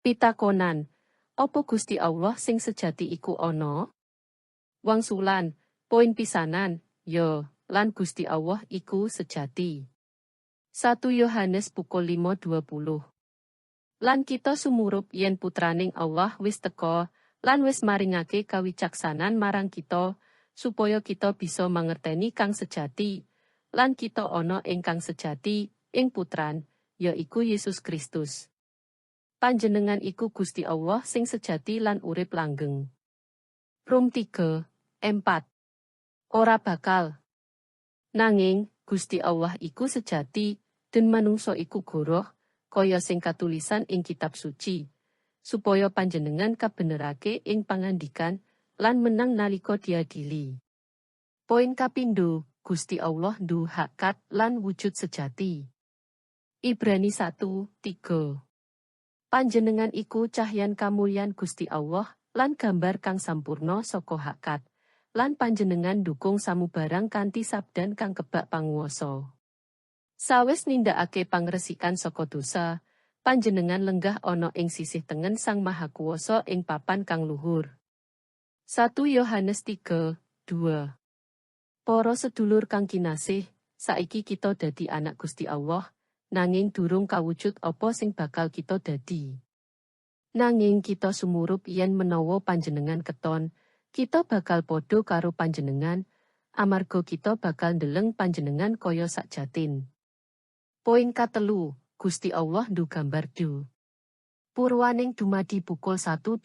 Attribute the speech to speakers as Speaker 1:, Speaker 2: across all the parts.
Speaker 1: Pitakonan, opo Gusti Allah sing sejati iku ana? Wangsulan, poin pisanan, yo, lan Gusti Allah iku sejati. 1 Yohanes pukul 5.20 Lan kita sumurup yen putraning Allah wis teko, lan wis maringake kawicaksanan marang kita, supaya kita bisa mangerteni kang sejati, lan kita ana ing kang sejati, ing putran, yaiku Yesus Kristus. Panjenengan iku Gusti Allah sing sejati lan urip langgeng. Rum 3, 4. Ora bakal. Nanging, Gusti Allah iku sejati, dan manungso iku goroh, kaya sing katulisan ing kitab suci, supaya panjenengan kabenerake ing pangandikan, lan menang nalika diadili. Poin kapindo, Gusti Allah du hakat lan wujud sejati. Ibrani 1, 3 Panjenengan iku cahyan kamulyan Gusti Allah, lan gambar kang sampurno saka hakat, lan panjenengan dukung samubarang kanthi sabdan kang kebak panguwasa. Sawis nindakake pangresikan saka dosa, panjenengan lenggah ana ing sisih tengen Sang Maha Kuwasa ing papan kang luhur. 1 Yohanes 3, 2 Para sedulur kang kinasih, saiki kita dadi anak Gusti Allah, nanging durung kawujud apa sing bakal kita dadi. Nanging kita sumurup yen menawa panjenengan keton, kita bakal podo karo panjenengan, amarga kita bakal ndeleng panjenengan kaya sakjatin. Poin katelu, Gusti Allah du gambar du. Purwaning dumadi pukul 1.27.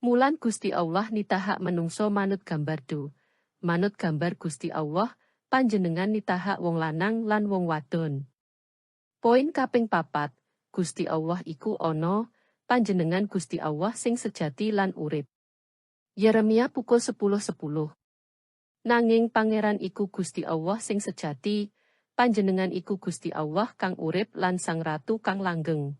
Speaker 1: Mulan Gusti Allah nitahak menungso manut gambar du. Manut gambar Gusti Allah, panjenengan nitahak wong lanang lan wong wadon. Poin kaping papat, Gusti Allah iku ana, panjenengan Gusti Allah sing sejati lan urip. Yeremia pukul 10.10 .10. Nanging pangeran iku Gusti Allah sing sejati, panjenengan iku Gusti Allah kang urip lan sang ratu kang langgeng.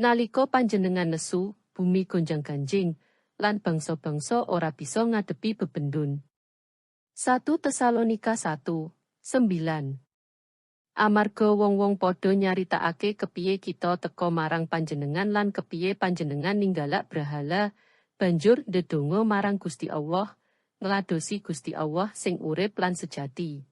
Speaker 1: Naliko panjenengan nesu, bumi gonjang ganjing, lan bangsa-bangsa ora bisa ngadepi bebendun. 1 Tesalonika 1, 9 Amarga wong-wong padha nyaritakake kepiye kita teka marang panjenengan lan kepiye panjenengan ninggalak brahala, banjur ndedonga marang Gusti Allah, ngladosi Gusti Allah sing urip lan sejati.